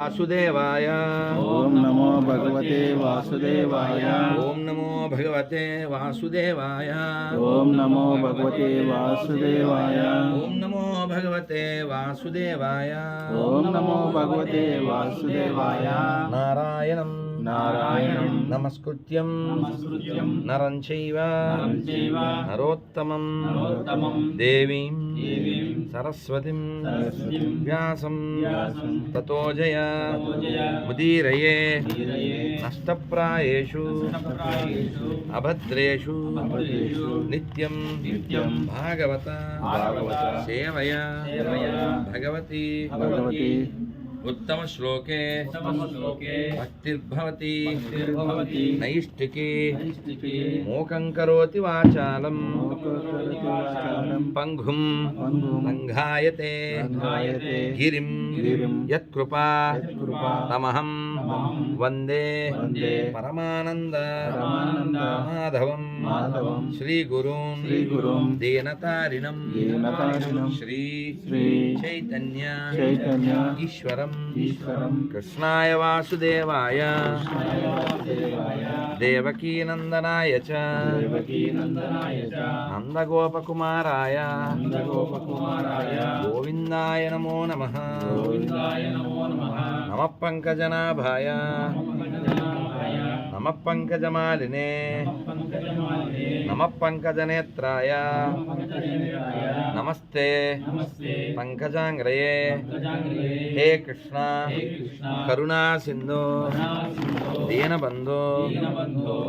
వాసుదేవాయ ఓం నమో భగవతే వాసుదేవాయ ఓం నమో భగవతే వాసుదేవాయ ఓం నమో భగవతే వాసుదేవాయ ఓం నమో భగవతే వాసుదేవాయ ఓం నమో భగవతే వాసుదేవాయ నారాయణం నారాయణం నమస్కృత్యం. నరం చైవ. నరం చైవ. నరోత్తమం. దేవీం. సరస్వతిం. వ్యాసం. తతో జయ. ముదీరయే. నష్టప్రాయేషు. అభద్రేషు. నిత్యం. భాగవత. సేవయా. భగవతి. उत्तम श्लोके भक्तिर्भवति नैष्टिके मूकं करोति यत्कृपा तमहम् వందే వందే పరమానంద మాధవం. మాధవం. శ్రీగురుం శ్రీగురుం. దీనతారిణం. శ్రీ చైతన్య ఈశ్వరం. కృష్ణాయ వాసుదేవాయ. దేవకీనందనాయ చ. నందగోపకుమారాయ. నందగోపకుమారాయ. గోవిందాయ నమో నమ. గోవిందాయ నమో నమః. నమ పంకజనాభాయ. पंकजमालिने। पङ्कजमालिने नमः पङ्कजनेत्राय नमस्ते। पङ्कजाङ्ग्रये हे कृष्ण। करुणा सिंधु दीनबंधु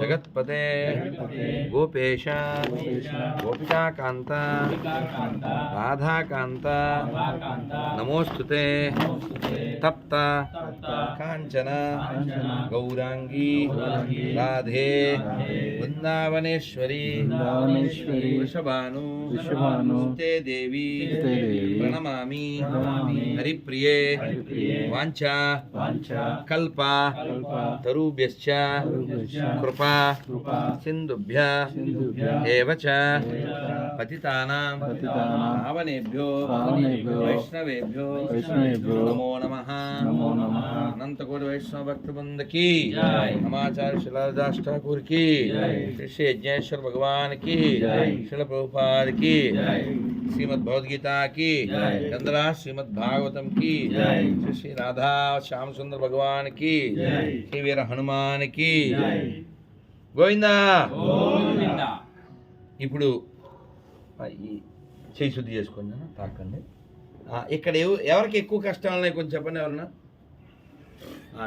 जगत्पते। गोपेश। गोपिकाकांता राधाकांता नमोस्तुते तप्त। गौरांगी राधे वृन्दावनेश्वरी वृषभानु ते देवी प्रणमामि हरिप्रिये वाञ्छा कल्पा तरुभ्यश्च कृपा सिन्धुभ्य एव च पतितानां पावनेभ्यो वैष्णवेभ्यो नमो नमः अनन्तकोटि वैष्णवभक्तबृन्दकी नमाचार्य శిలాదాస్ ఠాకూర్ శ్రీ శ్రీ యజ్ఞేశ్వర భగవాన్కి శిల ప్రభుపాదికి శ్రీమద్ భగవద్గీత చంద్ర శ్రీమద్ భాగవతంకి శ్రీ శ్రీ రాధా శ్యామ సుందర శ్రీ వీర హనుమాన్కి. గోవిందా! ఇప్పుడు చేయి శుద్ధి చేసుకోండి తాకండి. ఇక్కడ ఎవరికి ఎక్కువ కష్టాలు ఉన్నాయి కొంచెం చెప్పండి ఎవరన్నా?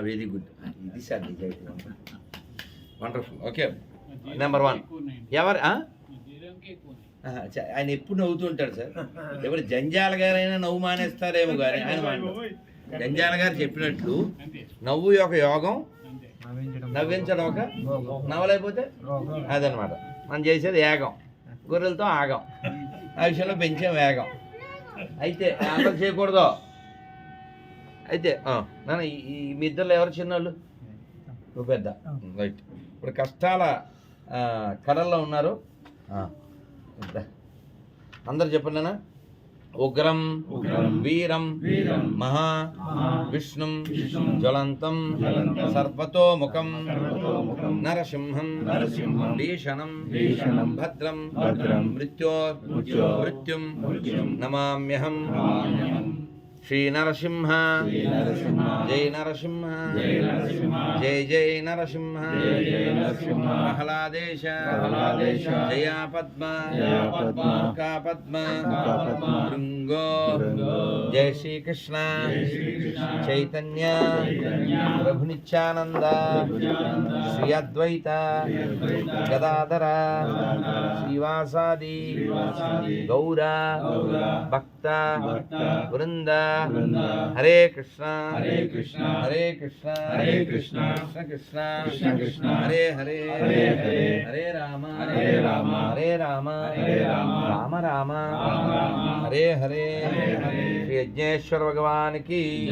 Very good. ఇది sir wonderful okay number one ఎవరు ఆయన ఎప్పుడు నవ్వుతుంటాడు సార్. ఎవరు జంజాల గారైనా నవ్వు మానేస్తారేమో గారి ఆయన జంజాల గారు చెప్పినట్లు నవ్వు ఒక యోగం నవ్వించడం ఒక నవ్వలేకపోతే అదనమాట. మనం చేసేది యాగం. గొర్రెలతో ఆగం. ఆ విషయంలో పెంచాం వేగం అయితే అందరూ చేయకూడదు. అయితే ఆ, నాన్న ఈ- ఈ మీ ఇద్దరు ఎవరు చిన్నోళ్ళు? నువ్వు పెద్ద. రైట్ ఇప్పుడు కష్టాల కడల్లో ఉన్నారు. అందరు చెప్పండి నాన్న ఉగ్రం వీరం మహా విష్ణుం విష్ణుం, జ్వలంతం సర్వతోముఖం నరసింహం నరసింహం, భీషణం భీషణం, భద్రం భద్రం, మృత్యో మృత్యో, నమామ్యహం. శ్రీ నరసింహ జై నరసింహ జై జై నరసింహ ప్రహ్లాదేశ జయా పద్మ జయా పద్మ, భృంగో భృంగో, జై శ్రీకృష్ణ చైతన్య చైతన్య, ప్రభు నిత్యానంద నిత్యానంద, శ్రీ అద్వైత గదాధర శ్రీవాసాది గౌర భక్త వృంద, హరే కృష్ణ. హరే కృష్ణ, హరే కృష్ణ. హరే కృష్ణ, కృష్ణ కృష్ణ. కృష్ణ కృష్ణ, హరే హరే. హరే హరే, హరే రామ. హరే రామ, హరే రామ. హరే రామ, రామ రామ. హరే హరే. శ్రీ యజ్ఞేశ్వర భగవానికి.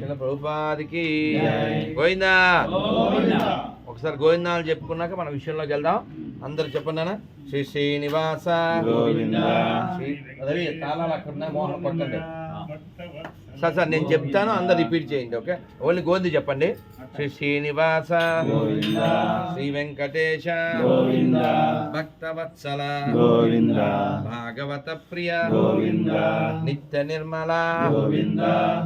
శిల ప్రభుపాదికి. గోవిందా. ఒకసారి గోవిందాలు చెప్పుకున్నాక మన విషయంలోకి వెళ్దాం. అందరు చెప్పండి శ్రీ శ్రీనివాస. గోవింద. శ్రీ తాళాలు అక్కడ మోహన్ కొట్టండి సార్ సార్ నేను చెప్తాను అందరు రిపీట్ చేయండి ఓకే? ఓన్లీ గోవింద చెప్పండి. శ్రీ శ్రీనివాస గోవింద శ్రీ వెంకటేశ గోవింద భక్తవత్సల గోవింద భాగవత ప్రియ గోవింద నిత్య నిర్మల గోవింద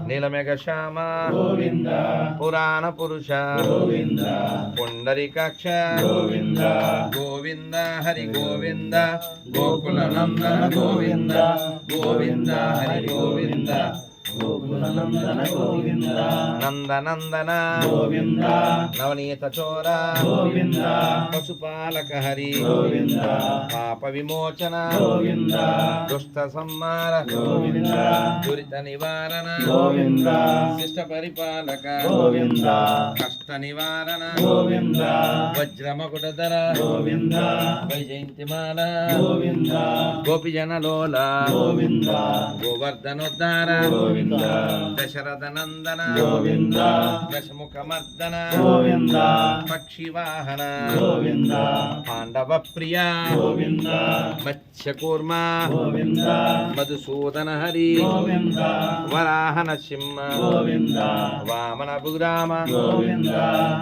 నీలమేఘ శ్యామ గోవింద పురాణ పురుష గోవింద పుండరీకాక్ష గోవింద గోవింద హరి గోవింద గోకుల నందన గోవింద గోవింద హరి గోవింద. గోకులనందన గోవింద. నందనందన గోవింద. నవనీత చోర గోవింద. పశుపాలక హరి గోవింద. పాప విమోచన గోవింద. దుష్ట సంహార గోవింద. దురిత నివారణ గోవింద. శిష్ట పరిపాలక గోవింద. కష్ట నివారణ గోవింద. వజ్రమకుటధర గోవింద. వైజయంతిమాల గోవింద. గోపిజనలోల గోవింద. గోవర్ధనోద్ధార గోవింద. దశరథ నందన గోవింద. దశముఖ మర్దన గోవింద. పక్షి వాహన గోవింద. పాండవ ప్రియ గోవింద. మత్స్యకూర్మ. గోవింద. మధుసూదన హరి గోవింద. వరాహన సింహ గోవింద. వామన భురామ గోవింద.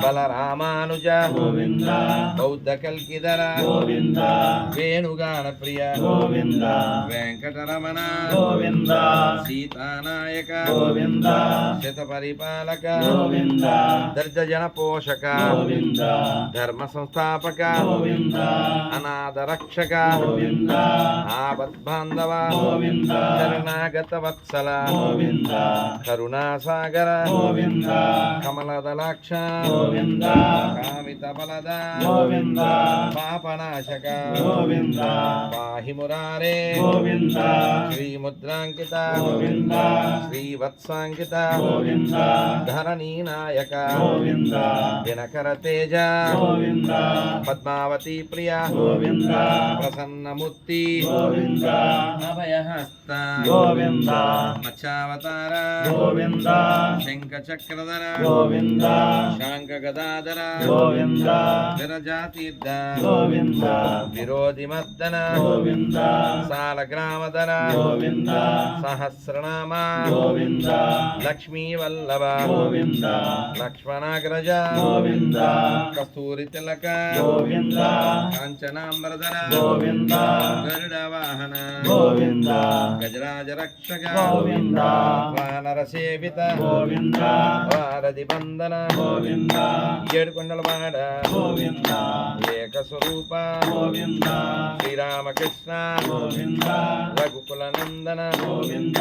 బలరామానుజ. గోవింద. బౌద్ధ కల్కిదర గోవింద. వేణుగాన ప్రియ గోవింద. వెంకటరమణ. గోవింద. సీతానాయక గోవింద. శత పరిపాలక గోవింద. దర్జ జన పోషక గోవింద. ధర్మ సంస్థాపక గోవింద. అనాథ రక్షక గోవింద. ఆపద్బాంధవ. గోవింద. శరణాగత వత్సల గోవింద. కరుణాసాగర. గోవింద. కమలదలాక్ష. గోవింద. కామిత బలద గోవింద. పాపనాశక. గోవింద. పాహి మురారే గోవింద. శ్రీముద్రాంకిత. గోవింద. శ్రీవత్సాంకిత గోవింద. ధరణీ నాయక దినకర తేజ. గోవింద. పద్మావతి ప్రియ. గోవింద. ప్రసన్నమూర్తి. గోవింద. అభయహస్త గోవింద. మత్స్యావతార గోవింద. శంఖ చక్రధర గోవింద. శాంక గదాధర గోవింద. విరజాతీర్థ. గోవింద. విరోధి మర్దన గోవింద. సాల గ్రామధర గోవింద. సహస్రనామ. గోవింద. లక్ష్మీ వల్లభ గోవింద. లక్ష్మణాగ్రజ. గోవింద. కస్తూరి తిలక. గోవింద. కాంచనాంబరధర గోవింద. గరుడ వాహన. గోవింద. గజరాజ రక్షక. గోవింద. సేవిత. గోవింద. వారధి బంధన గోవింద. ఏడుకొండల వాడ. గోవింద. ఏక స్వరూప గోవింద. శ్రీరామకృష్ణ. గోవింద. రఘుకుల నందన గోవింద.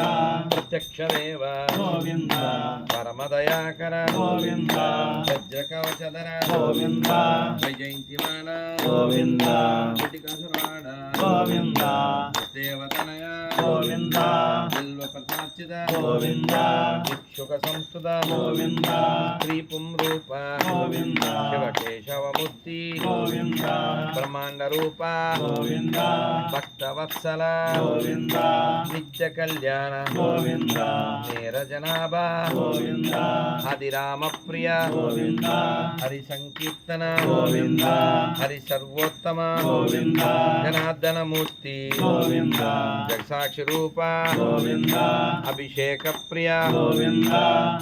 ప్రత్యక్షమేవ. గోవింద. పరమదయాకర. గోవింద. వజ్ర కవచధర గోవింద. వైజయంతిమాల గోవింద. కోటికాసురవాడ గోవింద. దేవతనయ. గోవింద. గోవింద. సంస్థుత గోవింద శ్రీ పుంరూప గోవింద శివకేశవమూర్తి గోవింద బ్రహ్మాండ రూప గోవింద భక్తవత్సల గోవింద నిత్య కళ్యాణ గోవింద నీరజనాభా గోవింద హరిరామ ప్రియ గోవింద హరి సంకీర్తన గోవింద హరి సర్వోత్తమ గోవింద జనార్దన మూర్తి గోవింద జగసాక్షి రూప గోవింద అభిషేక ప్రియ గోవింద.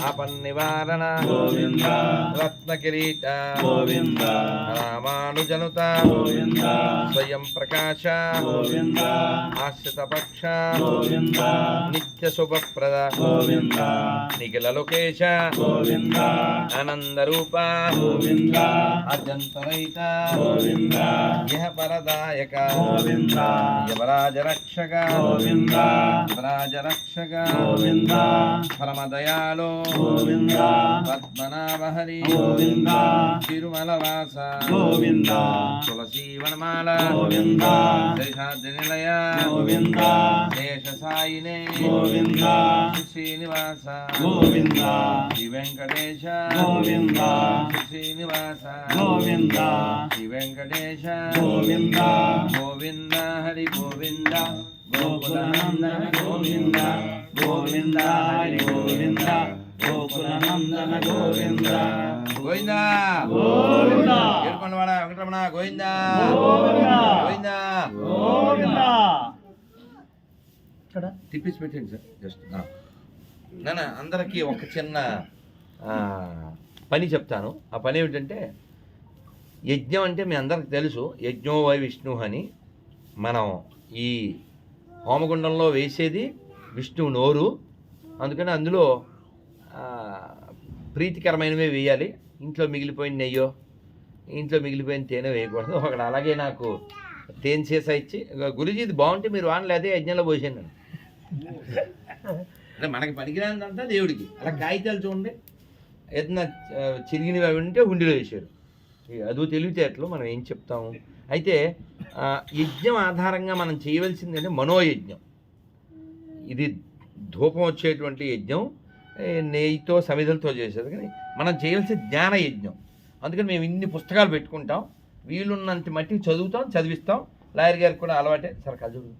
ఆపన్ నివారణ గోవింద. రత్న కిరీట గోవింద. రామానుజనుత. గోవింద. స్వయం ప్రకాశ. గోవింద. ఆశ్రిత పక్ష గోవింద. నిత్య శుభప్రద గోవింద. నిఖిల లోకేశ. గోవింద. ఆనంద రూప గోవింద. అర్జంతరహిత గోవింద. ఇహ పరదాయక గోవింద. యమరాజ రక్షక గోవింద. యమరాజ రక్షక గోవింద. పరమదయాలో గోవింద. పద్మనాభ హరి గోవింద. తిరుమల వాస గోవింద. తులసీ వనమాల గోవింద. శేషాద్రి నిలయ గోవింద. శేష సాయినే గోవింద. శ్రీనివాస గోవింద. శ్రీ వెంకటేశ గోవింద. శ్రీనివాస గోవింద. శ్రీ వెంకటేశ గోవింద. గోవింద. హరి గోవింద. గోకులనందన గోవింద గోవింద హరి గోవింద గోకులనందన గోవింద. గోవింద! గోవింద! ఏడుకొండవాడ వెంకటరమణ గోవింద! గోవింద! గోవింద! గోవింద! తిప్పిసి పెట్టండి సార్ జస్ట్ నాన్న అందరికీ ఒక చిన్న ఆ, పని చెప్తాను. ఆ పని ఏమిటంటే యజ్ఞం అంటే మీ అందరికి తెలుసు యజ్ఞో వై విష్ణు అని మనం ఈ హోమగుండంలో వేసేది విష్ణువు నోరు. అందుకని అందులో ప్రీతికరమైనవే వేయాలి. ఇంట్లో మిగిలిపోయిన నెయ్యో ఇంట్లో మిగిలిపోయిన తేనె వేయకూడదు. ఒకడు అలాగే నాకు తేనె చేసా ఇచ్చి గురుజీ ఇది బాగుంటే మీరు వానలేదే అదే యజ్ఞంలో పోసాను అంటే మనకి పనికిరానిదంతా దేవుడికి. అలా కాగితాలు చూడండి. ఏదైనా చిరిగినవి అవి ఉంటే హుండీలో వేసాడు అది తెలివితేటలు మనం ఏం చెప్తాము? అయితే యజ్ఞం ఆధారంగా మనం చేయవలసింది అంటే మనోయజ్ఞం. ఇది ధూపం వచ్చేటువంటి యజ్ఞం నెయ్యితో సమిధలతో చేసేది. కానీ మనం చేయాల్సిన జ్ఞాన యజ్ఞం. అందుకని మేము ఇన్ని పుస్తకాలు పెట్టుకుంటాం. వీలున్నంత మట్టి చదువుతాం చదివిస్తాం. లాయర్ గారికి కూడా అలవాటే. సార్ కజుడు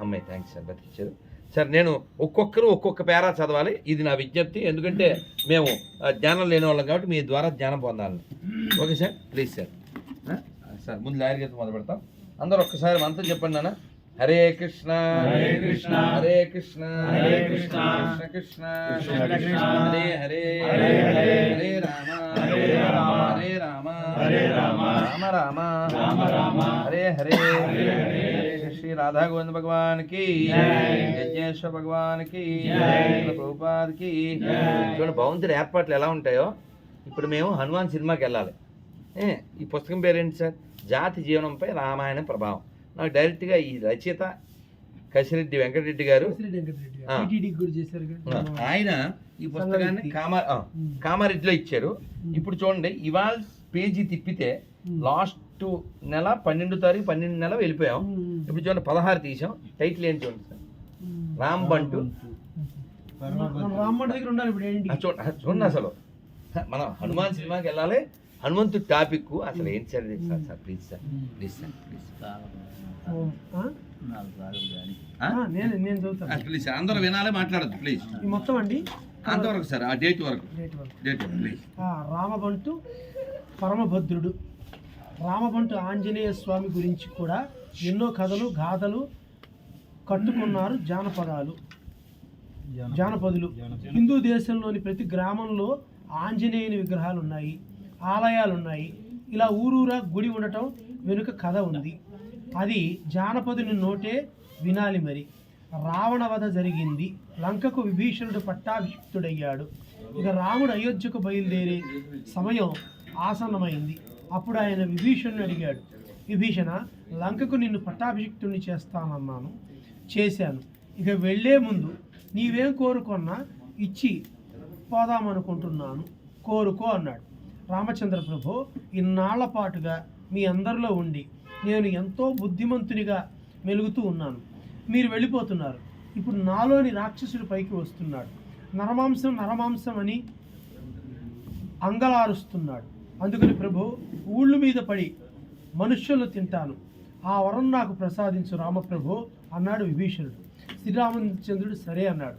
అమ్మాయి థ్యాంక్స్ సార్ బతికిచ్చారు సార్ నేను ఒక్కొక్కరు ఒక్కొక్క పేరా చదవాలి. ఇది నా విజ్ఞప్తి. ఎందుకంటే మేము జ్ఞానం లేని వాళ్ళం కాబట్టి మీ ద్వారా జ్ఞానం పొందాలని. Okay sir? Please sir? Sir ముందు లాయర్ గారితో మొదలు పెడతాం అందరూ ఒక్కసారి మంత్రం చెప్పండి నాన్న. హరే కృష్ణ. హరే కృష్ణ, హరే కృష్ణ. హరే కృష్ణ, కృష్ణ కృష్ణ. కృష్ణ కృష్ణ, హరే హరే. హరే హరే, హరే రామ. హరే రామ, హరే రామ. హరే రామ, రామ రామ. రామ రామ, హరే హరే. హరే హరే, శ్రీ రాధా గోవింద భగవాన్కి. యజ్ఞేశ్వర భగవాన్కి జై. ప్రభుపాద్కి జై. చూడండి భవంతుడి ఏర్పాట్లు ఎలా ఉంటాయో. ఇప్పుడు మేము హనుమాన్ సినిమాకి వెళ్ళాలి. ఈ పుస్తకం పేరేంటి సార్? జాతి జీవనంపై రామాయణ ప్రభావం. నాకు డైరెక్ట్గా ఈ రచయిత కసిరెడ్డి వెంకటరెడ్డి గారు ఆయన ఈ పుస్తకాన్ని కామా కామారెడ్డిలో ఇచ్చారు. ఇప్పుడు చూడండి ఇవాళ పేజీ తిప్పితే లాస్ట్ నెల పన్నెండు తారీఖు పన్నెండు నెల వెళ్ళిపోయాం. ఇప్పుడు చూడండి పదహారు తీసాం. టైటిల్ ఏంటి చూడండి సార్? రామ్ బంటు. చూడండి అసలు. మనం హనుమాన్ సినిమాకి వెళ్ళాలి. హనుమంతుడి టాపిక్ అసలు ఏంటి sir? Sir sir. Please sir please sir. Please నేను నేను చదువుతాను. ప్లీజ్ సార్ అందరూ వినాలి మాట్లాడద్దు ప్లీజ్ ఈ మొత్తం అండి? అంతవరకు సార్ ఆ డేట్ వరకు. డేట్ ప్లీజ్ ఆ, రామబంటు పరమభద్రుడు. రామబంటు ఆంజనేయ స్వామి గురించి కూడా ఎన్నో కథలు గాథలు కట్టుకున్నారు జానపదాలు. జానపదులు. హిందూ దేశంలోని ప్రతి గ్రామంలో ఆంజనేయుని విగ్రహాలు ఉన్నాయి. ఆలయాలు ఉన్నాయి ఇలా ఊరూరా గుడి ఉండటం వెనుక కథ ఉంది. అది జానపదుని నోటే వినాలి మరి. రావణ వధ జరిగింది. లంకకు విభీషణుడు పట్టాభిషిక్తుడయ్యాడు. ఇక రాముడు అయోధ్యకు బయలుదేరే సమయం ఆసన్నమైంది. అప్పుడు ఆయన విభీషణుని అడిగాడు విభీషణ లంకకు నిన్ను పట్టాభిషిక్తుడిని చేస్తానన్నాను చేశాను. ఇక వెళ్ళే ముందు నీవేం కోరుకున్నా ఇచ్చి పోదామనుకుంటున్నాను. కోరుకో అన్నాడు. రామచంద్ర ప్రభు ఇన్నాళ్ళ పాటుగా మీ అందరిలో ఉండి నేను ఎంతో బుద్ధిమంతునిగా మెలుగుతూ ఉన్నాను. మీరు వెళ్ళిపోతున్నారు. ఇప్పుడు నాలోని రాక్షసుడి పైకి వస్తున్నాడు. నరమాంసం నరమాంసం అని అంగలారుస్తున్నాడు. అందుకని ప్రభు ఊళ్ళు మీద పడి మనుష్యులు తింటాను. ఆ వరం నాకు ప్రసాదించు రామప్రభు అన్నాడు విభీషణుడు. శ్రీరామచంద్రుడు సరే అన్నాడు.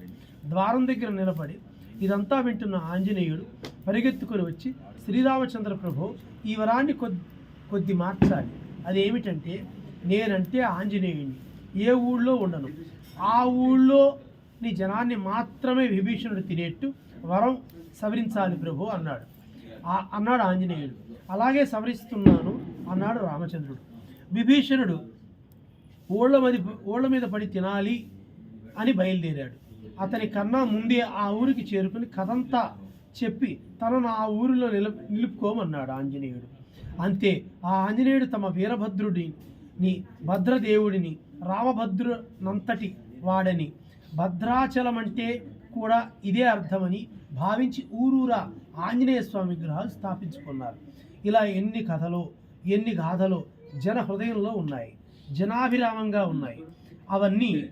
ద్వారం దగ్గర నిలబడి ఇదంతా వింటున్న ఆంజనేయుడు పరిగెత్తుకొని వచ్చి శ్రీరామచంద్ర ప్రభు ఈ వరాన్ని కొద్ది కొద్ది మార్చాలి. అదేమిటంటే నేనంటే ఆంజనేయుడిని ఏ ఊళ్ళో ఉండను. ఆ ఊళ్ళో నీ జనాన్ని మాత్రమే విభీషణుడు తినేట్టు వరం సవరించాలి ప్రభు అన్నాడు. అన్నాడు ఆంజనేయుడు. అలాగే సవరిస్తున్నాను అన్నాడు రామచంద్రుడు. విభీషణుడు ఊళ్ళ మీద ఊళ్ళ మీద పడి తినాలి అని బయలుదేరాడు. అతని కన్నా ముందే ఆ ఊరికి చేరుకుని కథంతా చెప్పి తనను ఆ ఊరిలో నిల నిలుపుకోమన్నాడు ఆంజనేయుడు. అంతే ఆ ఆంజనేయుడు తమ వీరభద్రుడిని భద్రదేవుడిని రామభద్రునంతటి వాడని. భద్రాచలం అంటే కూడా ఇదే అర్థమని భావించి ఊరూరా ఆంజనేయ స్వామి విగ్రహాలు స్థాపించుకున్నారు. ఇలా ఎన్ని కథలు ఎన్ని గాథలో జన హృదయంలో ఉన్నాయి. జనాభిరామంగా ఉన్నాయి. అవన్నీ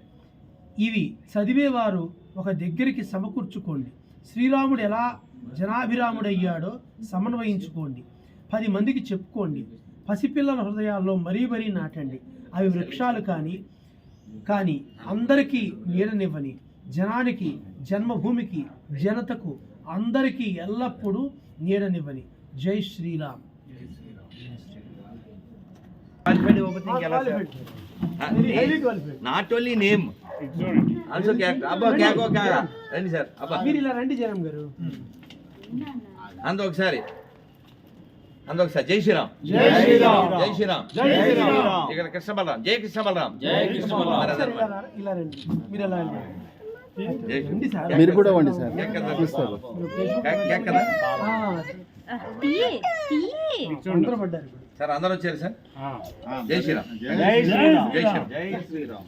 ఇవి చదివేవారు ఒక దగ్గరికి సమకూర్చుకోండి. శ్రీరాముడు ఎలా జనాభిరాముడయ్యాడో సమన్వయించుకోండి. పది మందికి చెప్పుకోండి. పసిపిల్లల హృదయాల్లో మరీ మరీ నాటండి. అవి వృక్షాలు కానీ కానీ అందరికీ నీడనివ్వని జనానికి జన్మభూమికి జనతకు అందరికీ ఎల్లప్పుడూ నీడనివ్వని. జై Sri Ram. Not only name Anshu cake అబ్బా కేకో కేక రండి సార్ అబ్బా మీరు ఇలా రండి జనం గారు అంద ఒకసారి అంద ఒకసారి జై శ్రీరామ్ జై శ్రీరామ్. జై శ్రీరామ్ జై శ్రీరామ్. ఇక్కడ కృష్ణ బలరాం జై కృష్ణ బలరాం జై కృష్ణ బలరాం. మరి సార్ ఇలా రండి మీరు ఎలా రండి జై రండి సార్ కేక్ మీరు కూడా వండి సార్. కేక్ కదా? అందరూ పడ్డారు సార్ అందరూ వచ్చారు సార్ జై శ్రీరామ్ జై శ్రీరామ్. జై శ్రీరామ్